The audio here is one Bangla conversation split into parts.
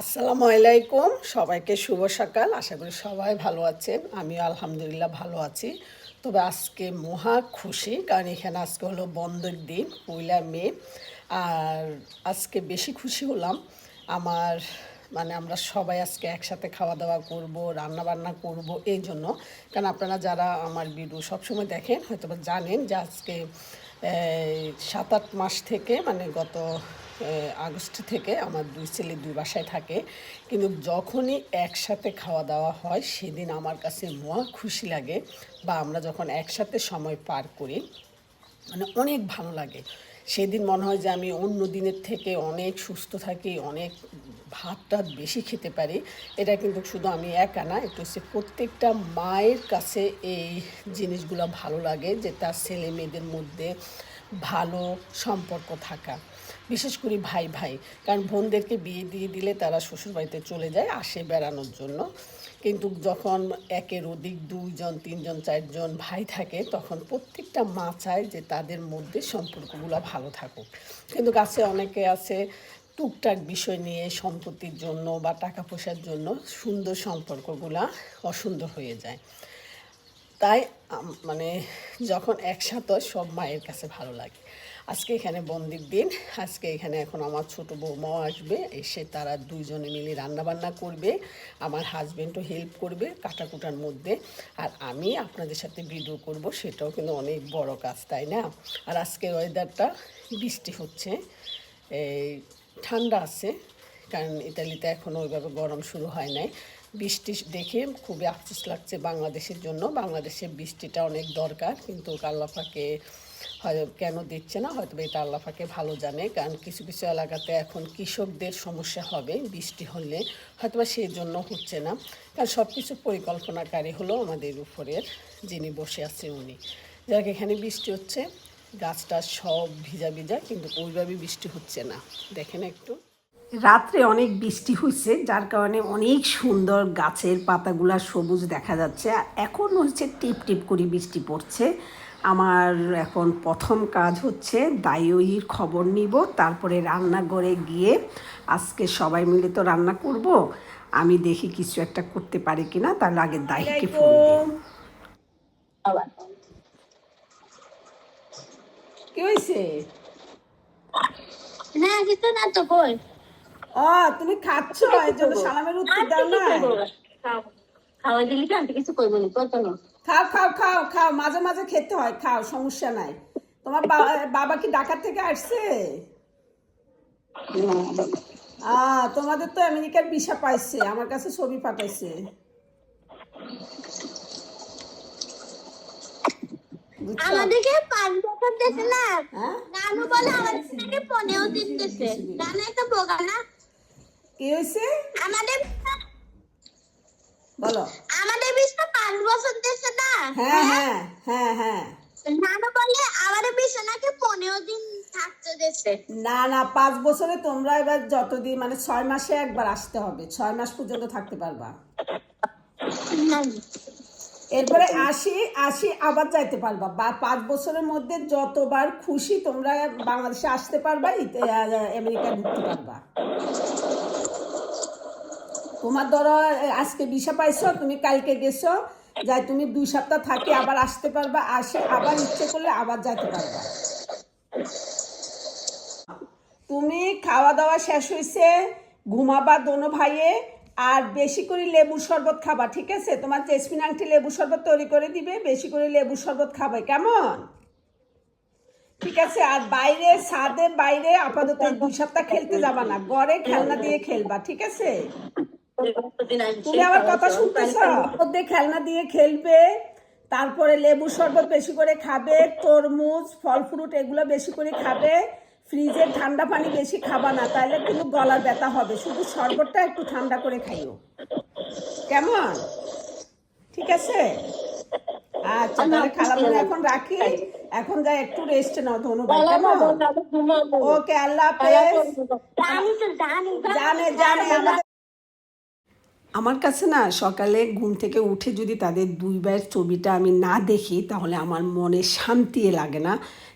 আসসালামু আলাইকুম। সবাইকে শুভ সকাল। আশা করি সবাই ভালো আছেন। আমিও আলহামদুলিল্লাহ ভালো আছি। তবে আজকে মহা খুশি, কারণ এখানে আজকে হলো বন্ধের দিন, পয়লা মে। আর আজকে বেশি খুশি হলাম। আমার মানে আমরা সবাই আজকে একসাথে খাওয়া দাওয়া করব রান্না বান্না করব এই জন্য। কারণ আপনারা যারা আমার ভিডিও সবসময় দেখেন হয়তো জানেন যে আজকে সাত আট মাস থেকে মানে গত আগস্ট থেকে আমার দুই ছেলে দুই বাসায় থাকে। কিন্তু যখনই একসাথে খাওয়া দাওয়া হয়, সেদিন আমার কাছে মহা খুশি লাগে বা আমরা যখন একসাথে সময় পার করি মানে অনেক ভালো লাগে। সেদিন মনে হয় যে আমি অন্য দিনের থেকে অনেক সুস্থ থাকি, অনেক ভাত টাত বেশি খেতে পারি। এটা কিন্তু শুধু আমি একা না একটু হচ্ছে প্রত্যেকটা মায়ের কাছে এই জিনিসগুলো ভালো লাগে যে তার ছেলে মেয়েদের মধ্যে ভালো সম্পর্ক থাকা। বিশেষ করে ভাই ভাই। কারণ বোনদেরকে বিয়ে দিয়ে দিলে তারা শ্বশুরবাড়িতে চলে যায়, আসে বেড়ানোর জন্য। কিন্তু যখন একের অধিক দুইজন, তিনজন, চারজন ভাই থাকে, তখন প্রত্যেকটা মা চায় যে তাদের মধ্যে সম্পর্কগুলো ভালো থাকুক। কিন্তু কাছে অনেকে আছে টুকটাক বিষয় নিয়ে সম্পত্তির জন্য বা টাকা পয়সার জন্য সুন্দর সম্পর্কগুলা অসুন্দর হয়ে যায়। তাই মানে যখন একসাথে সব মায়ের কাছে ভালো লাগে। আজকে এখানে বন্দির দিন। আজকে এখানে এখন আমার ছোট বৌমাও আসবে, এসে তারা দুইজনে মিলে রান্না বান্না করবে, আমার হাজব্যান্ডও হেল্প করবে কাটাকুটার মধ্যে। আর আমি আপনাদের সাথে ভিডিও করব, সেটাও কিন্তু অনেক বড় কাজ, তাই না? আর আজকে ওয়েদারটা বৃষ্টি হচ্ছে, এই ঠান্ডা আছে, কারণ ইতালিতে এখনও ওইভাবে গরম শুরু হয় নাই। বৃষ্টি দেখে খুবই আফসোস লাগছে বাংলাদেশের জন্য। বাংলাদেশে বৃষ্টিটা অনেক দরকার, কিন্তু হয় কেন দিচ্ছে না, হয়তো এটা আল্লাপাকে ভালো জানে, কারণ কিছু কিছু এলাকাতে এখন কৃষকদের সমস্যা হবে বৃষ্টি হলে, হয়তো বা সেই জন্য হচ্ছে না। কারণ সব কিছু পরিকল্পনাকারী হলো আমাদের উপরের, যিনি বসে আছে উনি। যাক এখানে বৃষ্টি হচ্ছে, গাছটা সব ভিজা ভিজা, কিন্তু ওইভাবে বৃষ্টি হচ্ছে না। দেখেন একটু। রাত্রে অনেক বৃষ্টি হয়েছে যার কারণে অনেক সুন্দর গাছের পাতাগুলা সবুজ দেখা যাচ্ছে। আর এখন হচ্ছে টিপ টিপ করে বৃষ্টি পড়ছে। আমার এখন প্রথম কাজ হচ্ছে দায়ুইর খবর নিব তারপরে রান্নাঘরে গিয়ে আজকে সবাই মিলে তো রান্না করব আমি দেখি কিছু একটা করতে পারি কিনা তার আগে দায়ীকে ফোন কি হয়েছে? না কিছু না তো কই? ও তুমি খাচ্ছ এই জন্য সালামের উত্তর দাও কিছু না কইবো না। খাও। খাওয়াই দিলি কি আন্টি কিছু কইবো না কত না খাও খাও খাও খাও মাঝে মাঝে খেতে হয় খাও সমস্যা নাই। তোমার বাবা কি ঢাকা থেকে আসছে? তোমাদের তো আমেরিকার ভিসা পাইছে আমার কাছে ছবি পাঠাইছে। আমাদেরকে পাঁচ বছর দিয়েছে না? নানু বলে আমাদেরকে পনেরো দিন দিয়েছে নানু তো বোকা না? কি হয়েছে আমাদের বলো। আমাদের বিশটা পাঁচ বছর দিয়েছে না? হ্যাঁ হ্যাঁ? হ্যাঁ হ্যাঁ নানু বলে আমাদের বিছানাকে পনেরো দিন থাকতে না না পাঁচ বছরে তোমরা এবার যতদিন মানে ছয় মাসে একবার আসতে হবে। ছয় মাস পর্যন্ত থাকতে পারবা। এরপরে আসি আসি আবার যাইতে পারবা। বা পাঁচ বছরের মধ্যে যতবার খুশি তোমরা বাংলাদেশে আসতে পারবা আমেরিকায় ঢুকতে পারবা। তোমার ধরো আজকে ভিসা পাইছো, তুমি কালকে গেছো, যাই তুমি দুই সপ্তাহ থাকি, আবার আসতে পারবা, আসে আবার ইচ্ছে করলে আবার যাইতে পারবা। তুমি খাওয়া দাওয়া শেষ হয়েছে ঘুমাবা দোনো ভাইয়ে, আর বেশি করে লেবুর শরবত খাবা, ঠিক আছে? তোমার জেসমিন আংটি লেবুর শরবত তৈরি করে দিবে, বেশি করে লেবুর শরবত খাবে, কেমন? ঠিক আছে, আর বাইরে, ছাদে বাইরে আপাতত দুই সপ্তাহ খেলতে যাবা না, ঘরে খেলনা দিয়ে খেলবা, ঠিক আছে? তুমি আমার কথা শুনতেছ? মধ্যে খেলনা দিয়ে খেলবে তারপরে লেবু শরবত বেশি করে খাবে তরমুজ ফল ফ্রুট এগুলো বেশি করে খাবে ফ্রিজের ঠান্ডা পানি বেশি খাবা না তাহলে কিন্তু গলার ব্যথা হবে। শুধু শরবতটা একটু ঠান্ডা করে খাইও। কেমন? ঠিক আছে? আচ্ছা তাহলে খালামুনি এখন রাখি। এখন যা একটু রেস্ট নাও ধন্যবাদ কেমন? ওকে আল্লাহ হাফেজ। জানি জানি আমার কাছে না সকালে ঘুম থেকে উঠে যদি তাদের দুই ভাইয়ের ছবিটা আমি না দেখি তাহলে আমার মনে শান্তি লাগে না।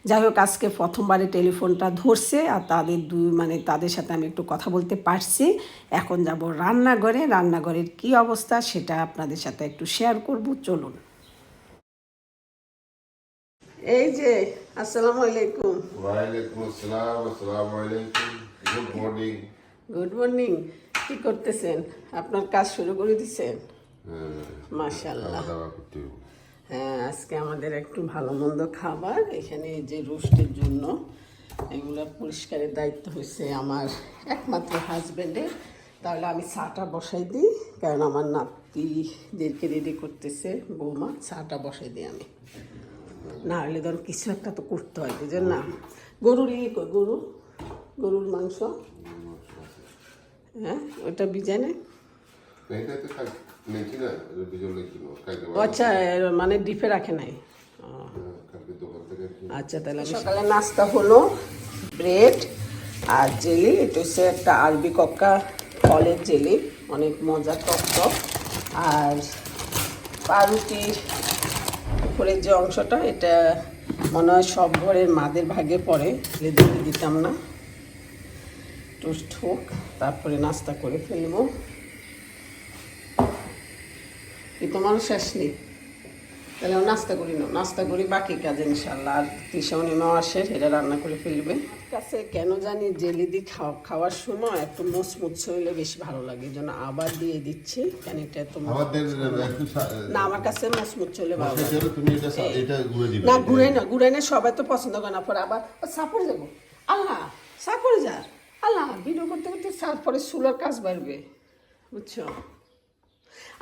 যাই হোক আজকে প্রথমবারে টেলিফোনটা ধরছে আর তাদের দুই মানে তাদের সাথে আমি একটু কথা বলতে পারছি। এখন যাব রান্নাঘরে। রান্নাঘরের কি অবস্থা সেটা আপনাদের সাথে একটু শেয়ার করব। চলুন। এই যে আসসালামু আলাইকুম। ওয়ালাইকুম আসসালাম আসসালামু আলাইকুম। গুড মর্নিং গুড মর্নিং কি করতেছেন? আপনার কাজ শুরু করে দিছেন? মাশাল্লাহ করতে হবে। হ্যাঁ আজকে আমাদের একটু ভালো মন্দ খাবার। এখানে যে রোস্টের জন্য এগুলো পরিষ্কারের দায়িত্ব হচ্ছে আমার একমাত্র হাজব্যান্ডের তাহলে আমি চাটা বসাই দিই কারণ আমার নাতিদেরকে রেডি করতেছে বৌমা চাটা বসাই দিই আমি। না হলে ধর কিছু একটা তো করতে হয় বুঝলেন না? গরুর ইয়ে গরু? গরুর মাংস? হ্যাঁ ওটা না ও আচ্ছা মানে ডিপে রাখে নাই? কিনে আচ্ছা তাহলে সকালে নাস্তা হলো ব্রেড আর জেলি এটা হচ্ছে একটা আরবি কক্কা ফলের জেলি অনেক মজা টক টক। আর পাউরুটির উপরের যে অংশটা এটা মনে হয় সব ঘরের মাদের ভাগে পড়ে দিতে দিতাম না। টোস্ট হোক তারপরে নাস্তা করে ফেলব। কি তোমারও শেষ নেই। তাহলে নাস্তা করি না। নাস্তা করি বাকি কাজ ইনশাল্লাহ আর তৃষাউনিমাও আসে এটা রান্না করে ফেলবে। কাছে কেন জানি জেলি দি খাওয়া খাওয়ার সময় একটু মুচমুচ হইলে বেশি ভালো লাগে। জন্য আবার দিয়ে দিচ্ছি। কেন এটা তো না? আমার কাছে মুচমুচ হলে ভালো না ঘুরে না। ঘুরে না সবাই তো পছন্দ করে না। পরে আবার সাপড়ে যাব। আল্লাহ সাপড়ে যা। আল্লাহ ভিডিও করতে করতে তারপরে সুলার কাজ বাড়বে বুঝছ?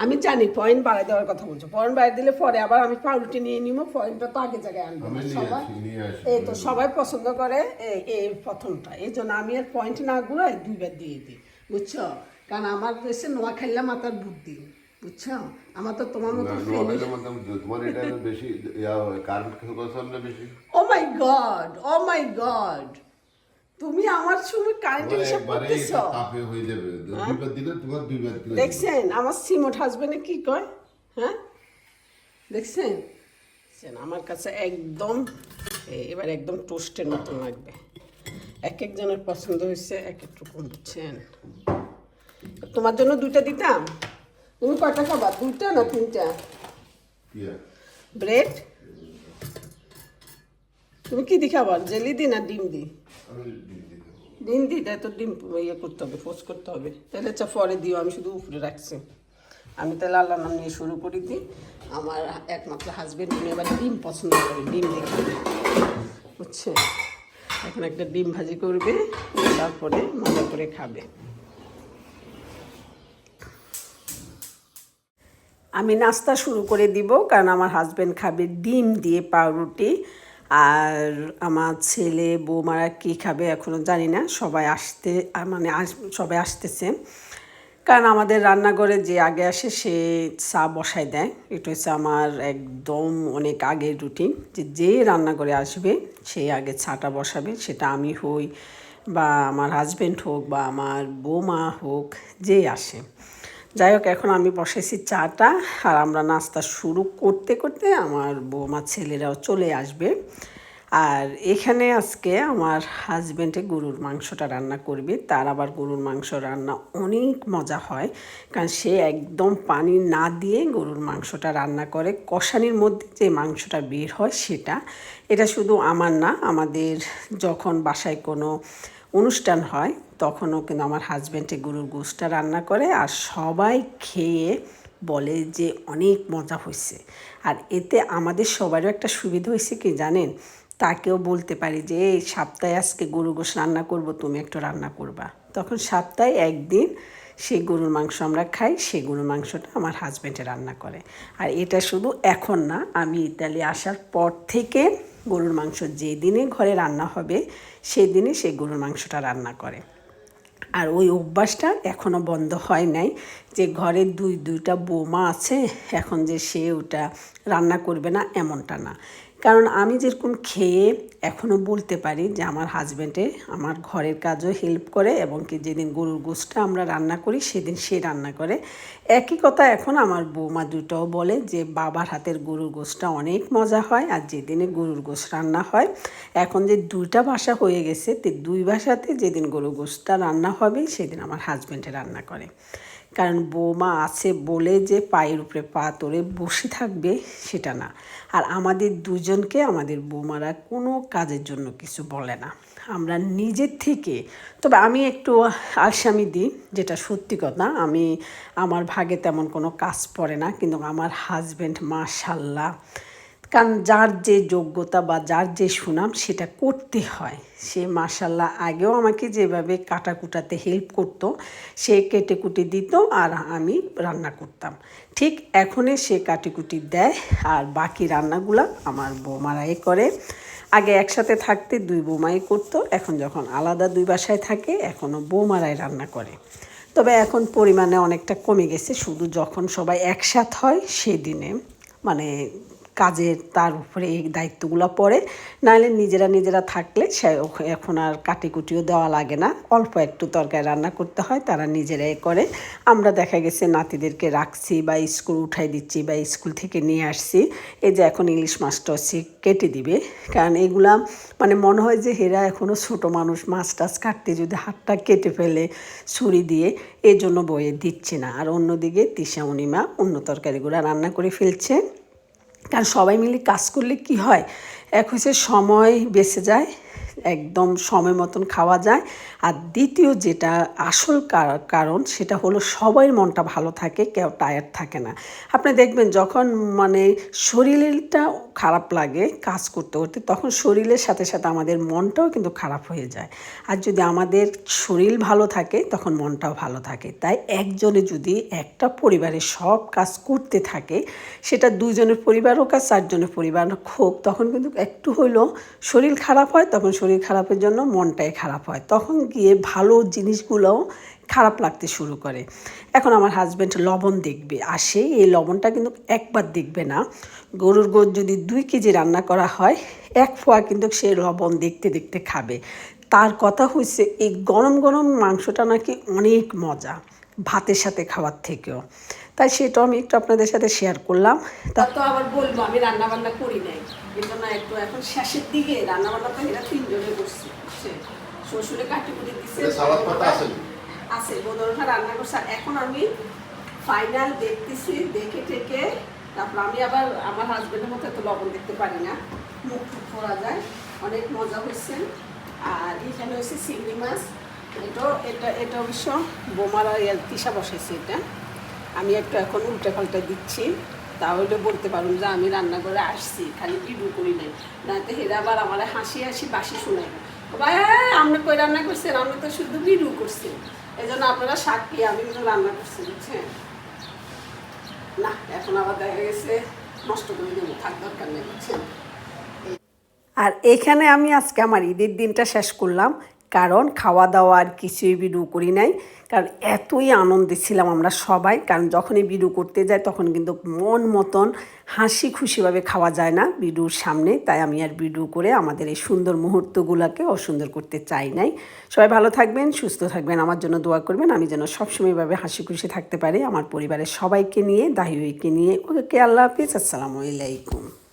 আমি জানি পয়েন্ট বাড়াই দেওয়ার কথা বলছো। পয়েন্ট বাড়াই দিলে পরে আবার আমি পাউরুটি নিয়ে নিব পয়েন্টটা তো আগে জায়গায় আনব সবাই এই তো সবাই পছন্দ করে এই প্রথমটা। এই জন্য আমি আর পয়েন্ট না ঘুরাই দুইবার দিয়ে দিই বুঝছ? কারণ আমার দেশে নোয়া খাইলে মাথার বুদ্ধি বুঝছ? আমার তো তোমার মতো ও মাই গড ও মাই গড তুমি আমার সময় কারেন্ট তোমার হিসাব করতেছ? তাপে হয়ে যাবে। দুইবার দিলে তোমার দুইবার দিলে দেখছেন আমার সিমোট হাজবেন্ডে কি কয়? হ্যাঁ? দেখছেন? আমার কাছে একদম এবার একদম টোস্টের মতো লাগবে। এক একজনের পছন্দ হয়েছে এক এক রকম বুঝছেন তোমার জন্য দুইটা দিতাম? তুমি কয়টা খাবা? দুইটা না তিনটা? ব্রেড তুমি কি দি খাবার জেলি দি না ডিম দি। ডিম দি তাই তো ডিম ইয়ে করতে হবে পোস্ট করতে হবে। তাহলে চা পরে দিও আমি শুধু উপরে রাখছি। আমি তাহলে আল্লাহ নাম নিয়ে শুরু করে দিই আমার একমাত্র হাজবেন্ড উনি আবার ডিম পছন্দ করে ডিম দিয়ে খাবে। বুঝছে? এখন একটা ডিম ভাজি করবে তারপরে মজা করে খাবে। আমি নাস্তা শুরু করে দিব কারণ আমার হাজব্যান্ড খাবে ডিম দিয়ে পাউরুটি। আর আমার ছেলে, বৌমারা কী খাবে এখনও জানি না। সবাই আসতে মানে সবাই আসতেছে। কারণ আমাদের রান্নাঘরে যে আগে আসে, সে চা বসায় দেয়। এটা হচ্ছে আমার একদম অনেক আগের রুটিন যে যে রান্নাঘরে আসবে, সে আগে চাটা বসাবে। সেটা আমি হই বা আমার হাজব্যান্ড হোক বা আমার বৌমা হোক যেই আসে। যাই হোক, এখন আমি বসেছি চাটা আর আমরা নাস্তা শুরু করতে করতে আমার বৌমা ছেলেরাও চলে আসবে। আর এখানে আজকে আমার হাজব্যান্ডে গরুর মাংসটা রান্না করবে। তার আবার গরুর মাংস রান্না অনেক মজা হয়, কারণ সে একদম পানি না দিয়ে গরুর মাংসটা রান্না করে। কষানির মধ্যে যে মাংসটা বের হয় সেটা। এটা শুধু আমার না, আমাদের যখন বাসায় কোনো অনুষ্ঠান হয়, তখনও কিন্তু আমার হাজব্যান্ডে গরুর গোশটা রান্না করে আর সবাই খেয়ে বলে যে অনেক মজা হয়েছে আর এতে আমাদের সবারও একটা সুবিধা হয়েছে কি জানেন? তাকেও বলতে পারি যে, এই সপ্তাহে আজকে গরু গোশ রান্না করব, তুমি একটু রান্না করবা। তখন সপ্তাহে একদিন সেই গরুর মাংস আমরা খাই সেই গরুর মাংসটা আমার হাজব্যান্ডে রান্না করে। আর এটা শুধু এখন না, আমি ইতালি আসার পর থেকে গরুর মাংস যে দিনে ঘরে রান্না হবে সেই দিনে সেই গরুর মাংসটা রান্না করে। আর ওই অভ্যাসটা এখনও বন্ধ হয় নাই যে ঘরে দুই, দুইটা বৌমা আছে, এখন যে সে ওটা রান্না করবে না, এমনটা না। কারণ আমি যেরকম খেয়ে এখনও বলতে পারি যে আমার হাজব্যান্ডে আমার ঘরের কাজও হেল্প করে এবং কি যেদিন গরুর গোশটা আমরা রান্না করি, সেদিন সে রান্না করে। একই কথা এখন আমার বৌমা দুটাও বলে যে বাবার হাতের গরুর গোশটা অনেক মজা হয় আর যেদিনে গরুর গোশ রান্না হয়, এখন যে দুইটা বাসা হয়ে গেছে, তে দুই বাসাতে যেদিন গরুর গোশটা রান্না হবে, সেদিন আমার হাজব্যান্ডে রান্না করে। কারণ বৌমা আছে বলে যে পায়ের উপরে পা তোরে বসে থাকবে সেটা না। আর আমাদের দুজনকে আমাদের বৌমারা কোনো কাজের জন্য কিছু বলে না। আমরা নিজের থেকে। তবে আমি একটু আলসামি দিই, যেটা সত্যি কথা। আমি, আমার ভাগে তেমন কোনো কাজ পড়ে না, কিন্তু আমার হাজব্যান্ড মাশাল্লাহ কারণ যার যে যোগ্যতা বা যার যে সুনাম সেটা করতে হয়। সে মাসাল্লাহ আগেও আমাকে যেভাবে কাটাকুটাতে হেল্প করতো, সে কেটে কুটি দিত আর আমি রান্না করতাম। ঠিক এখনই সে কাটিকুটি দেয় আর বাকি রান্নাগুলো আমার বৌমারাই করে। আগে একসাথে থাকতে দুই বৌমাই করতো, এখন যখন আলাদা দুই বাসায় থাকে, এখনও বৌমারাই রান্না করে। তবে এখন পরিমাণে অনেকটা কমে গেছে, শুধু যখন সবাই একসাথ হয় সেদিনে। মানে কাজের তার উপরে এই দায়িত্বগুলো পড়ে। নাহলে নিজেরা নিজেরা থাকলে সে এখন আর কাটিকুটিও দেওয়া লাগে না। অল্প একটু তরকারি রান্না করতে হয়, তারা নিজেরাই করে। আমরা দেখা গেছে নাতিদেরকে রাখছি বা স্কুল উঠাই দিচ্ছি বা স্কুল থেকে নিয়ে আসছি। এই যে এখন ইলিশ মাছটা হচ্ছে কেটে দিবে। কারণ এগুলা মানে মনে হয় যে হেরা এখনও ছোটো মানুষ, মাছ টাছ কাটতে যদি হাতটা কেটে ফেলে ছুরি দিয়ে এই জন্য বয়ে দিচ্ছে না। আর অন্যদিকে তিশা অনিমা অন্য তরকারিগুলো রান্না করে ফেলছে। কারণ সবাই মিলে কাজ করলে কি হয়? এক হচ্ছে সময় বেঁচে যায় একদম সময় মতন খাওয়া যায়। আর দ্বিতীয় যেটা আসল কারণ সেটা হলো সবাই মনটা ভালো থাকে, কেউ টায়ার্ড থাকে না। আপনি দেখবেন যখন মানে শরীরটা খারাপ লাগে কাজ করতে করতে, তখন শরীরের সাথে সাথে আমাদের মনটাও কিন্তু খারাপ হয়ে যায়। আর যদি আমাদের শরীর ভালো থাকে, তখন মনটাও ভালো থাকে। তাই একজনে যদি একটা পরিবারের সব কাজ করতে থাকে, সেটা দুজনের পরিবার হোক আর চারজনের পরিবার হোক, তখন কিন্তু একটু হইলেও শরীর খারাপ হয়, তখন শরীর খারাপের জন্য মনটাই খারাপ হয়। তখন গিয়ে ভালো জিনিসগুলোও খারাপ লাগতে শুরু করে। এখন আমার হাজব্যান্ড লবণ দেখবে। আর সেই এই লবণটা কিন্তু একবার দেখবে না। গরুর গোদ যদি দুই কেজি রান্না করা হয়, এক ফোয়া কিন্তু সে লবণ দেখতে দেখতে খাবে। তার কথা হচ্ছে এই গরম গরম মাংসটা নাকি অনেক মজা। ভাতের সাথে খাওয়ার থেকেও। তাই সেটাও আমি একটু আপনাদের সাথে শেয়ার করলাম। তা তো আবার বলব আমি রান্না বান্না করি নাই। এই জন্য একটু এখন শেষের দিকে রান্না বান্না তো এরা তিনজনে করছে? শ্বশুরে কাটি কুটি দিচ্ছে সালাদ পাতা আছে? আছে বোদলটা রান্না করছে। আর এখন আমি ফাইনাল দেখতেছি দেখে টেকে তারপর আমি আবার আমার হাজবেন্ডের মতো এত লবণ দেখতে পারি না। মুখ টুক করা যায় অনেক মজা হয়েছে। আর এখানে হচ্ছে চিংড়ি মাছ। এটাও এটা এটা অবশ্য বোমারা তিসা বসাইছে এটা। আমি একটু এখন উল্টে পাল্টে দিচ্ছি, তাহলে বলতে পারুন যে আমি রান্না করে আসছি, খালি ভিডিও করি নাই। না তো হেরা আবার আমার হাসি হাসি বাসি শোনাই ভাই আপনি কই রান্না করছেন আমি তো শুধু ভিডিও করছি। এই জন্য আপনারা সাক্ষী আমি কিন্তু রান্না করছি, বুঝছেন? না, এখন আবার দেখা গেছে, নষ্ট করে দেবো, থাক, দরকার নেই, বুঝছেন? আর এখানে আমি আজকে আমার ঈদের দিনটা শেষ করলাম। কারণ খাওয়া দাওয়া আর কিছুই বিডু করি নাই। কারণ এতই আনন্দে ছিলাম আমরা সবাই। কারণ যখনই বিডু করতে যাই, তখন কিন্তু মন মতন হাসি খুশিভাবে খাওয়া যায় না বিডুর সামনে। তাই আমি আর বিডু করে আমাদের এই সুন্দর মুহূর্তগুলোকে অসুন্দর করতে চাই নাই। সবাই ভালো থাকবেন, সুস্থ থাকবেন, আমার জন্য দোয়া করবেন। আমি যেন সবসময় এভাবে হাসি খুশি থাকতে পারি। আমার পরিবারের সবাইকে নিয়ে দাহিকে নিয়ে। ওকে, আল্লাহ হাফিজ। আসসালামু আলাইকুম।